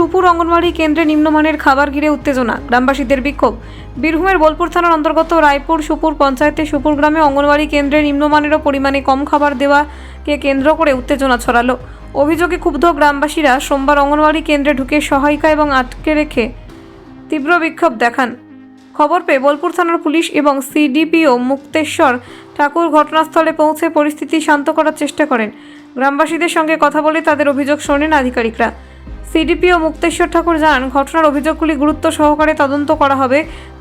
সুপুর অঙ্গনওয়াড়ি কেন্দ্রে নিম্নমানের খাবার ঘিরে উত্তেজনা। গ্রামবাসীদের বিক্ষোভ। বীরভূমের বোলপুর থানার অন্তর্গত রায়পুর সুপুর পঞ্চায়েতে সুপুর গ্রামে অঙ্গনওয়াড়ি কেন্দ্রে নিম্নমানেরও পরিমাণে কম খাবার দেওয়াকে কেন্দ্র করে উত্তেজনা ছড়ালো। অভিযোগে ক্ষুব্ধ গ্রামবাসীরা সোমবার অঙ্গনওয়াড়ি কেন্দ্রে ঢুকে সহায়িকা এবং আটকে রেখে তীব্র বিক্ষোভ দেখান। খবর পেয়ে বোলপুর থানার পুলিশ এবং সিডিপিও মুক্তেশ্বর ঠাকুর ঘটনাস্থলে পৌঁছে পরিস্থিতি শান্ত করার চেষ্টা করেন। গ্রামবাসীদের সঙ্গে কথা বলে তাদের অভিযোগ শোনেন আধিকারিকরা। সিডিপিও মুক্তেশ্বর ঠাকুর জানান ঘটনার অভিযোগগুলি গুরুত্ব সহকারে তদন্ত করা হবে।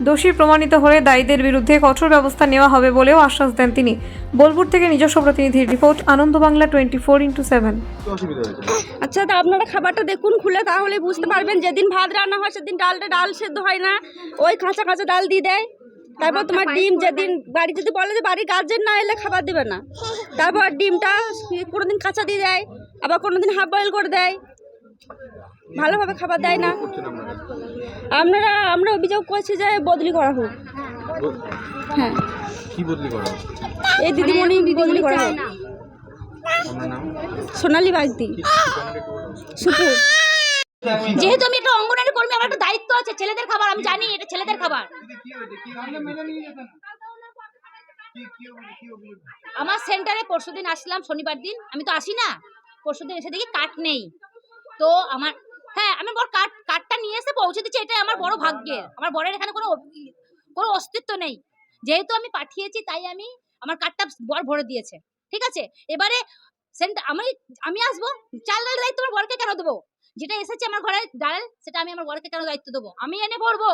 দোষী প্রমাণিত হলে দায়ীদের বিরুদ্ধে কঠোর ব্যবস্থা নেওয়া হবে বলেও আশ্বাস দেন তিনি। বোলপুর থেকে নিজস্ব প্রতিনিধির report Ananda Bangla twenty four into seven. আচ্ছা তা আপনারা খাবারটা দেখুন খুলে তাহলে বুঝতে পারবেন যেদিন ভাত রান্না হয় সেদিন ডালটা ডাল সেদ্ধ হয় না। ওই কাঁচা কাঁচা ডাল দিয়ে দেয়। তারপর তোমার ডিম যেদিন বাড়ি যদি বলে যে বাড়ির গার্জেন না এলে খাবার দেবে না। তারপর ডিমটা কোনোদিন কাঁচা দিয়ে দেয় আবার কোনোদিন হাফ বয়েল করে দেয়। ভালোভাবে খাবার দেয় না। আপনারা আমরা অভিযোগ করছি যে বদলি করা হোক। হ্যাঁ। কি বদলি করা এই দিদিমণি বদলি করা হোক। নাম বাগদি। সুপুর যেহেতু আমি একটা অঙ্গনারী কর্মী আমার একটা দায়িত্ব আছে ছেলেদের খাবার আমি জানি এটা ছেলেদের খাবার। আমার সেন্টারে পরশুদিন আসলাম শনিবার দিন। আমি তো আসি না। পরশুদিন এসে দেখি কাঠ নেই। তো আমার হ্যাঁ আমি বড় কাঠ কাঠটা নিয়ে এসে পৌঁছে দিচ্ছি, এটাই আমার বড় ভাগ্যের। আমার বরের এখানে কোনো কোনো অস্তিত্ব নেই। যেহেতু আমি পাঠিয়েছি, তাই আমি আমার কাঠটা বর ভরে দিয়েছে। ঠিক আছে? এবারে সেন্টার আমি আমি আসব? চাল ডাল দায়িত্ব আমার বরকে কেন দেবো? যেটা এসেছে আমার ঘরে ডাল, সেটা আমি আমার বরকে কেন দায়িত্ব দেবো? আমি এনে ভরবো?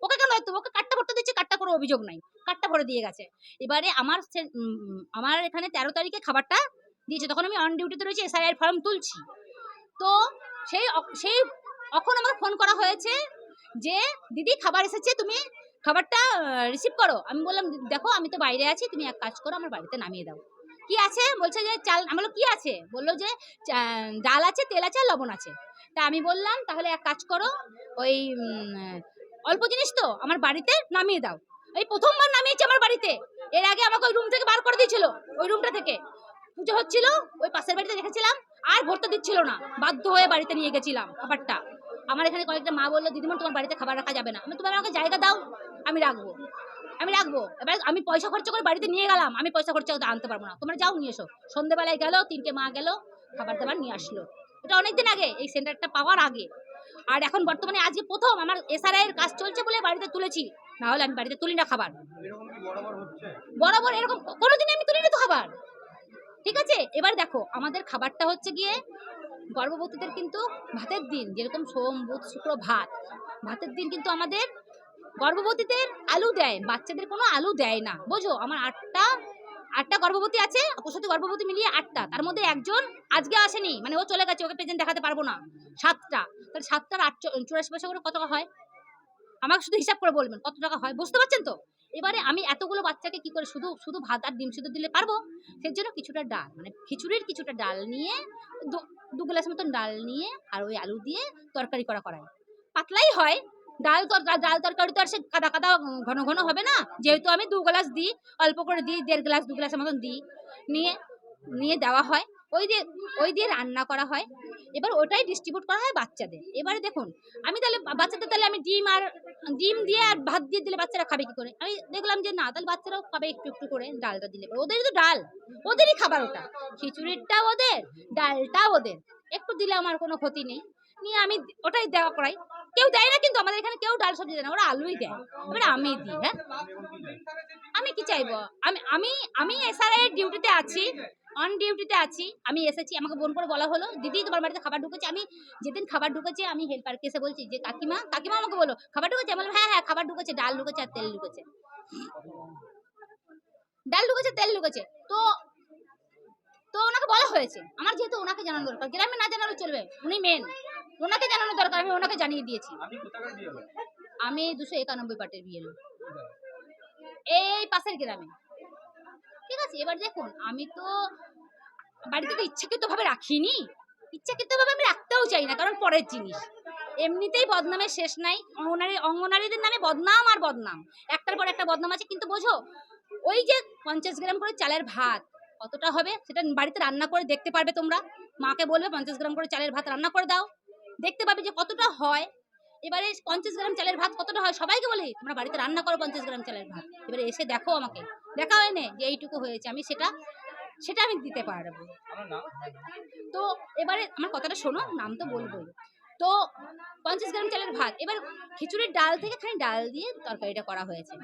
ওকে কেন দায়িত্ব? ওকে কাটটা ভরতে দিচ্ছি কাটটা কোনো অভিযোগ নাই। কাটটা ভরে দিয়ে গেছে। এবারে আমার আমার এখানে তেরো তারিখে খাবারটা দিয়েছে। তখন আমি অন ডিউটিতে রয়েছি এসআইআর ফর্ম তুলছি। তো সেই সেই তখন আমাকে ফোন করা হয়েছে যে, দিদি, খাবার এসেছে, তুমি খাবারটা রিসিভ করো। আমি বললাম দেখো, আমি তো বাইরে আছি, তুমি এক কাজ করো, আমার বাড়িতে নামিয়ে দাও। কি আছে? বলছে যে, চাল আমি বলল কি আছে? বলল যে ডাল আছে, তেল আছে লবণ আছে। তা আমি বললাম, তাহলে এক কাজ করো, ওই অল্প জিনিস তো, আমার বাড়িতে নামিয়ে দাও। এই প্রথমবার নামিয়েছি আমার বাড়িতে। এর আগে আমাকে ওই রুম থেকে বার করে দিয়েছিল, ওই রুমটা থেকে। পুজো হচ্ছিল, ওই পাশের বাড়িতে রেখেছিলাম আর ভরতে দিচ্ছিল না। বাধ্য হয়ে বাড়িতে নিয়ে গেছিলাম খাবারটা। আমার এখানে কয়েকটা মা বলল দিদিমন তোমার বাড়িতে খাবার রাখা যাবে না। আমি তোমার আমাকে জায়গা দাও আমি রাখব আমি রাখব। এবার আমি পয়সা খরচা করে বাড়িতে নিয়ে গেলাম। আমি পয়সা খরচা করে আনতে পারব না। তোমরা যাও নিয়ে এসো। সন্ধ্যেবেলায় গেলো তিনটে মা গেল খাবার দাবার নিয়ে আসলো। এটা অনেকদিন আগে এই সেন্টারটা পাওয়ার আগে। আর এখন বর্তমানে আজকে প্রথম আমার এসআরআই এর কাজ চলছে বলে বাড়িতে তুলেছি। না হলে আমি বাড়িতে তুলি না খাবার বরাবর এরকম কোনোদিন আমি তুলি না তো খাবার। ঠিক আছে? এবার দেখো, আমাদের খাবারটা হচ্ছে গিয়ে গর্ভবতীদের কিন্তু ভাতের দিন, যেরকম সোম, বুধ, শুক্র, ভাত। ভাতের দিন কিন্তু আমাদের গর্ভবতীদের আলু দেয়, বাচ্চাদের কোনো আলু দেয় না। বোঝো? আমার আটটা আটটা গর্ভবতী আছে ওর সাথে গর্ভবতী মিলিয়ে আটটা। তার মধ্যে একজন আজকে আসেনি মানে ও চলে গেছে, ওকে প্রেজেন্ট দেখাতে পারব না। সাতটা। তাহলে সাতটার আট চুরাশি পয়সা করে কত টাকা হয়? আমাকে শুধু হিসাব করে বলবেন, কত টাকা হয়? বুঝতে পারছেন তো? এবারে আমি এতগুলো বাচ্চাকে কি করে শুধু শুধু ভাত আর ডিম শুধু দিলে পারব? সেই জন্য কিছুটা ডাল মানে খিচুড়ির কিছুটা ডাল নিয়ে, দু- গ্লাস মতন ডাল নিয়ে আর ওই আলু দিয়ে তরকারি করা করায় পাতলাই হয়, ডাল তরকারি ডাল তরকারি তো আর সে কাদা কাদা ঘন ঘন হবে না? যেহেতু আমি দু গ্লাস দিই, অল্প করে দিই, দেড় গ্লাস, দু গ্লাসের মতন দিই, নিয়ে নিয়ে দেওয়া হয়। ওই দিয়ে ওই দিয়ে রান্না করা হয়। এবার ওটাই ডিস্ট্রিবিউট করা হয় বাচ্চাদের। এবারে দেখুন, আমি তাহলে, বাচ্চাদের তাহলে আমি ডিম আর ডিম দিয়ে আর ভাত দিয়ে দিলে বাচ্চারা খাবে কি করে? আমি দেখলাম যে না, তাহলে বাচ্চারাও খাবে একটু একটু করে ডালটা দিলে। ওদেরই তো ডাল, ওদেরই খাবার ওটা। খিচুড়িটা ওদের ডালটা ওদের। একটু দিলে আমার কোনো ক্ষতি নেই। নিয়ে আমি ওটাই দেওয়া করাই। কেউ দেয় না কিন্তু আমাদের এখানে কেউ ডাল সবজি দেয় না, ওরা আলুই দেয়। এবার আমি দিই হ্যাঁ? আমি কি চাইব? আমি আমি আমি এসআরআই ডিউটিতে আছি। অন ডিউটিতে আছি আমি এসেছি আমাকে বোন করে বলা হলো দিদি তোমার বাড়িতে খাবার ঢুকেছে। আমি যেদিন খাবার ঢুকেছে আমি হেল্পারকে এসে বলছি যে কাকিমা কাকিমা আমাকে বলো খাবার ঢুকেছে? বললাম হ্যাঁ হ্যাঁ খাবার ঢুকেছে ডাল ঢুকেছে আর তেল ঢুকেছে। ডাল ঢুকেছে তেল ঢুকেছে। তো তো ওনাকে বলা হয়েছে। আমার যেহেতু ওনাকে জানানো দরকার গ্রামে না জানালে চলবে উনি মেন ওনাকে জানানো দরকার আমি ওনাকে জানিয়ে দিয়েছি। আমি দুশো একানব্বই পাটের বিয়ে এই পাশের গ্রামে। ঠিক আছে, এবার দেখুন, আমি তো বাড়িতে তো ইচ্ছাকৃত ভাবে রাখিনি। ইচ্ছাকৃত ভাবে আমি রাখতেও চাই না, কারণ পরের জিনিস। এমনিতেই বদনামের শেষ নাই, অঙ্গনারী অঙ্গনারীদের নামে বদনাম আর বদনাম। একটার পর একটা বদনাম আছে, কিন্তু বোঝো, ওই যে পঞ্চাশ গ্রাম করে চালের ভাত, কতটা হবে সেটা বাড়িতে রান্না করে দেখতে পারবে তোমরা। মাকে বলবে, পঞ্চাশ গ্রাম করে চালের ভাত রান্না করে দাও। দেখতে পাবে যে কতটা হয়। এবারে পঞ্চাশ গ্রাম চালের ভাত কতটা হয় সবাইকে বলি? তোমরা বাড়িতে রান্না করো পঞ্চাশ গ্রাম চালের ভাত। এবারে এসে দেখো আমাকে। দেখা হয় না যে এইটুকু হয়েছে। আমি সেটা সেটা আমি দিতে পারব। তো এবারে আমার কথাটা শোনো নাম তো বলবোই। তো পঞ্চাশ গ্রাম চালের ভাত এবার খিচুড়ির ডাল থেকে খালি ডাল দিয়ে তরকারিটা করা হয়েছে।